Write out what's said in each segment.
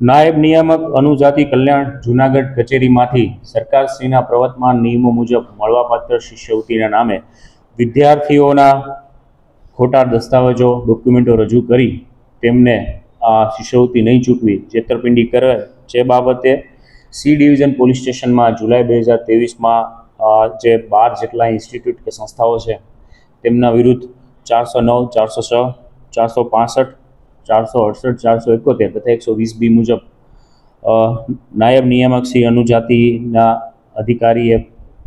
નાયબ નિયામક અનુજાતિ કલ્યાણ જુનાગઢ કચેરીમાંથી સરકારશ્રીના પ્રવર્તમાન નિયમો મુજબ મળવાપાત્ર શિષ્યવૃત્તિના નામે વિદ્યાર્થીઓના ખોટા દસ્તાવેજો, ડોક્યુમેન્ટો રજૂ કરી તેમને આ શિષ્યવૃત્તિ નહીં ચૂકવી. છેતરપિંડી કરે જે બાબતે સી ડિવિઝન પોલીસ સ્ટેશનમાં જુલાઈ બે હજાર ત્રેવીસમાં જે બાર જેટલા ઇન્સ્ટિટ્યૂટ કે સંસ્થાઓ છે, તેમના વિરુદ્ધ ચારસો નવ, ચારસો છ, ચારસો પાસઠ ચારસો અડસઠ, ચારસો એકોતેર તથા એકસો વીસ બી મુજબ નાયબ નિયામક શ્રી અનુજાતિના અધિકારીએ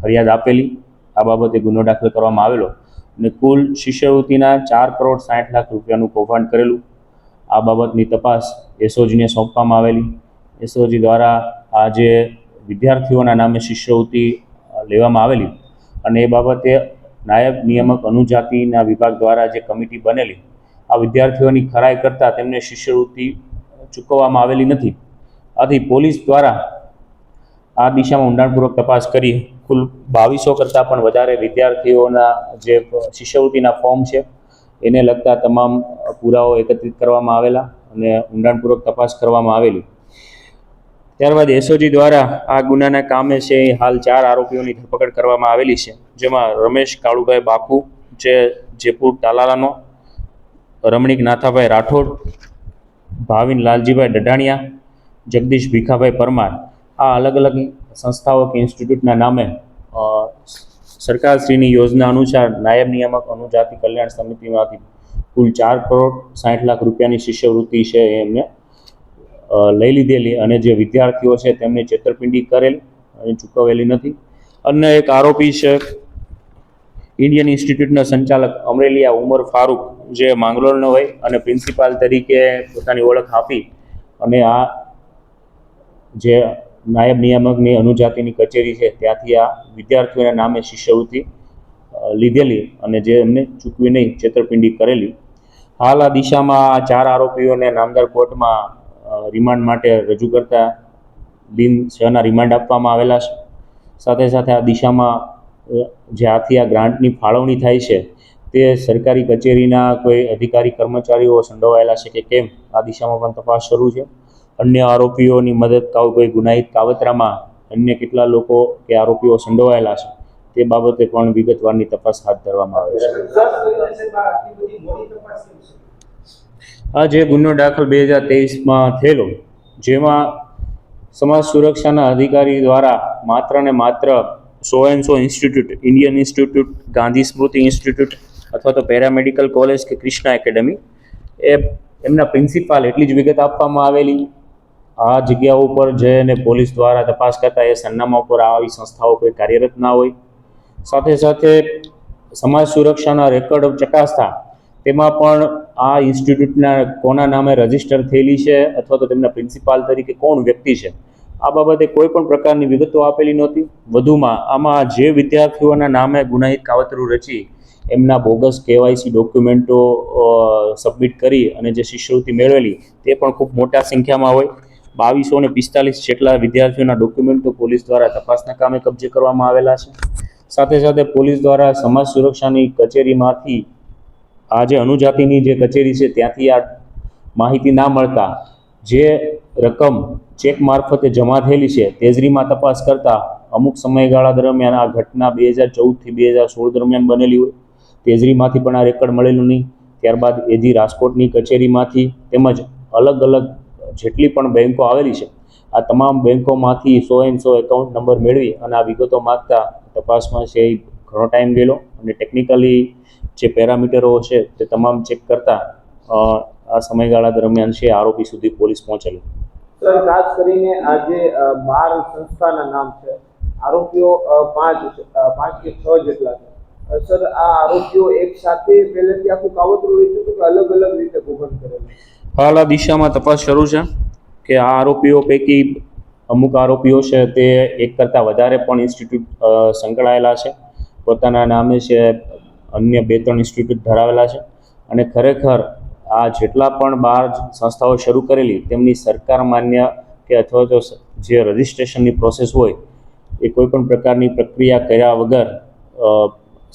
ફરિયાદ આપેલી. આ બાબતે ગુનો દાખલ કરવામાં આવેલો અને કુલ શિષ્યવૃત્તિના ચાર કરોડ સાઠ લાખ રૂપિયાનું કૌભાંડ કરેલું. આ બાબતની તપાસ એસઓજીને સોંપવામાં આવેલી. એસઓજી દ્વારા આ જે વિદ્યાર્થીઓના નામે શિષ્યવૃત્તિ લેવામાં આવેલી અને એ બાબતે નાયબ નિયામક અનુજાતિના વિભાગ દ્વારા જે કમિટી બનેલી આ વિદ્યાર્થીઓની ખરાઈ કરતાં તેમને શિષ્યવૃત્તિ ચૂકવવામાં આવેલી નથી. આથી પોલીસ દ્વારા આ દિશામાં ઊંડાણપૂર્વક તપાસ કરી. કુલ બાવીસો કરતાં પણ વધારે વિદ્યાર્થીઓના જે શિષ્યવૃત્તિના ફોર્મ છે, એને લગતા તમામ પુરાવો એકત્રિત કરવામાં આવેલા અને ઊંડાણપૂર્વક તપાસ કરવામાં આવેલી. ત્યારબાદ એસઓજી દ્વારા આ ગુનાના કામે છે હાલ ચાર આરોપીઓની ધરપકડ કરવામાં આવેલી છે, જેમાં રમેશ કાળુભાઈ બાપુ જે જેપુર તાલાલાનો રમણીક નાથાભાઈ રાઠોડ, ભાવિન લાલજીભાઈ ડઢાણિયા, જગદીશ ભીખાભાઈ પરમાર, આ અલગ અલગ સંસ્થાઓ કે ઇન્સ્ટિટ્યૂટના નામે સરકારશ્રીની યોજના અનુસાર નાયબ નિયામક અનુજાતિ કલ્યાણ સમિતિમાંથી કુલ ચાર કરોડ સાઠ લાખ રૂપિયાની શિષ્યવૃત્તિ છે એ એમને લઈ લીધેલી અને જે વિદ્યાર્થીઓ છે તેમને છેતરપિંડી કરેલ અને ચૂકવેલી નથી. અન્ય એક આરોપી છે ઇન્ડિયન ઇન્સ્ટિટ્યૂટના સંચાલક અમરેલિયા ઉમર ફારૂક જે માંગરોળનો હોય અને પ્રિન્સિપાલ તરીકે પોતાની ઓળખ આપી અને આ જે નાયબ નિયામકની અનુજાતિની કચેરી છે, ત્યાંથી આ વિદ્યાર્થીઓના નામે શિષ્યવૃત્તિ લીધેલી અને જે એમને ચૂકવી નહીં, છેતરપિંડી કરેલી. હાલ આ દિશામાં ચાર આરોપીઓને નામદાર કોર્ટમાં રિમાન્ડ માટે રજૂ કરતા દિન છના રિમાન્ડ આપવામાં આવેલા છે. સાથે સાથે આ દિશામાં જ્યાંથી આ ગ્રાન્ટની ફાળવણી થાય છે, તે સરકારી કચેરીના કોઈ અધિકારી કર્મચારીઓ સંડોવાયેલા છે કે કેમ? આ દિશામાં પણ તપાસ શરૂ છે. અન્ય આરોપીઓની મદદ કાવ કોઈ ગુનાહિત કાવતરામાં અન્ય કેટલા લોકો કે આરોપીઓ સંડોવાયેલા છે, તે બાબતે પણ વિગતવારની તપાસ હાથ ધરવામાં આવે છે. આ જે ગુનો દાખલ બે હજાર તેવીસમાં થયેલો, જેમાં સમાજ સુરક્ષાના અધિકારી દ્વારા માત્ર ને માત્ર so and so institute Indian institute Gandhi Smriti institute અથવા તો પેરામેડિકલ કોલેજ કે કૃષ્ણા એકેડમી એ એમના પ્રિન્સિપાલ એટલી જ વિગત આપવામાં આવેલી. આ જગ્યાઓ ઉપર જઈને પોલીસ દ્વારા તપાસ કરતા એ સરનામા ઉપર આવી સંસ્થાઓ કોઈ કાર્યરત ના હોય. સાથે સાથે સમાજ સુરક્ષાના રેકોર્ડ ચકાસતા તેમાં પણ આ ઇન્સ્ટિટ્યૂટના કોના નામે રજિસ્ટર થયેલી છે અથવા તો તેમના પ્રિન્સિપાલ તરીકે કોણ વ્યક્તિ છે? આ બાબતે કોઈ પણ પ્રકારની વિગતો આપેલી નહોતી. વધુમાં, આમાં જે વિદ્યાર્થીઓના નામે ગુનાહિત કાવતરું રચી એમના બોગસ કેવાયસી ડોક્યુમેન્ટો સબમિટ કરી અને જે શિષ્યવૃત્તિ મેળવેલી તે પણ ખૂબ મોટા સંખ્યામાં હોય. બાવીસો ને પિસ્તાલીસ જેટલા વિદ્યાર્થીઓના ડોક્યુમેન્ટો પોલીસ દ્વારા તપાસના કામે કબજે કરવામાં આવેલા છે. સાથે સાથે પોલીસ દ્વારા સમાજ સુરક્ષાની કચેરીમાંથી આ જે અનુજાતિની જે કચેરી છે ત્યાંથી આ માહિતી ના મળતા જે રકમ ચેક મારફતે જમા થયેલી છે, તેજરીમાં તપાસ કરતાં અમુક સમયગાળા દરમિયાન આ ઘટના બે હજાર ચૌદથી બે હજાર સોળ દરમિયાન બનેલી હોય. તેજરીમાંથી પણ આ રેકર્ડ મળેલું નહીં. ત્યારબાદ એજી રાજકોટની કચેરીમાંથી તેમજ અલગ અલગ જેટલી પણ બેન્કો આવેલી છે, આ તમામ બેન્કોમાંથી so and so account number મેળવી અને આ વિગતો માગતા તપાસમાં છે એ ઘણો ટાઈમ ગયેલો અને ટેકનિકલી જે પેરામીટરો છે તે તમામ ચેક કરતા આ સમયગાળા દરમિયાન છે આરોપી સુધી પોલીસ પહોંચેલી. સર ખાસ કરીને આ જે બાર સંસ્થાના નામ છે. આરોપીઓ પાંચ પાંચ કે છ જેટલા છે. સર આ આરોપીઓ એક સાથે પહેલેથી આખું કાવતરું વેચ્યું હતું કે અલગ અલગ રીતે કૌભાંડ કરેલું? હાલ આ દિશામાં તપાસ શરૂ છે કે આ આરોપીઓ પૈકી અમુક આરોપીઓ છે તે એક કરતાં વધારે પણ ઇન્સ્ટિટ્યૂટ સંકળાયેલા છે. પોતાના નામે છે અન્ય બે ત્રણ ઇન્સ્ટિટ્યૂટ ધરાવેલા છે. અને ખરેખર આ જેટલા પણ બહાર સંસ્થાઓ શરૂ કરેલી, તેમની સરકાર માન્ય કે અથવા તો જે રજિસ્ટ્રેશનની પ્રોસેસ હોય, એ કોઈ પણ પ્રકારની પ્રક્રિયા કર્યા વગર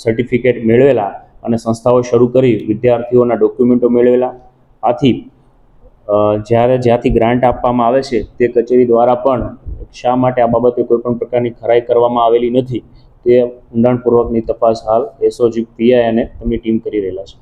સર્ટિફિકેટ મેળવેલા અને સંસ્થાઓ શરૂ કરી, વિદ્યાર્થીઓના ડોક્યુમેન્ટો મેળવેલા. આથી જ્યારે જ્યાંથી ગ્રાન્ટ આપવામાં આવે છે, તે કચેરી દ્વારા પણ શા માટે આ બાબતે કોઈ પણ પ્રકારની ખરાઈ કરવામાં આવેલી નથી, તે ઊંડાણપૂર્વકની તપાસ હાલ એસઓજી પીઆઈ અને તેમની ટીમ કરી રહેલા છે.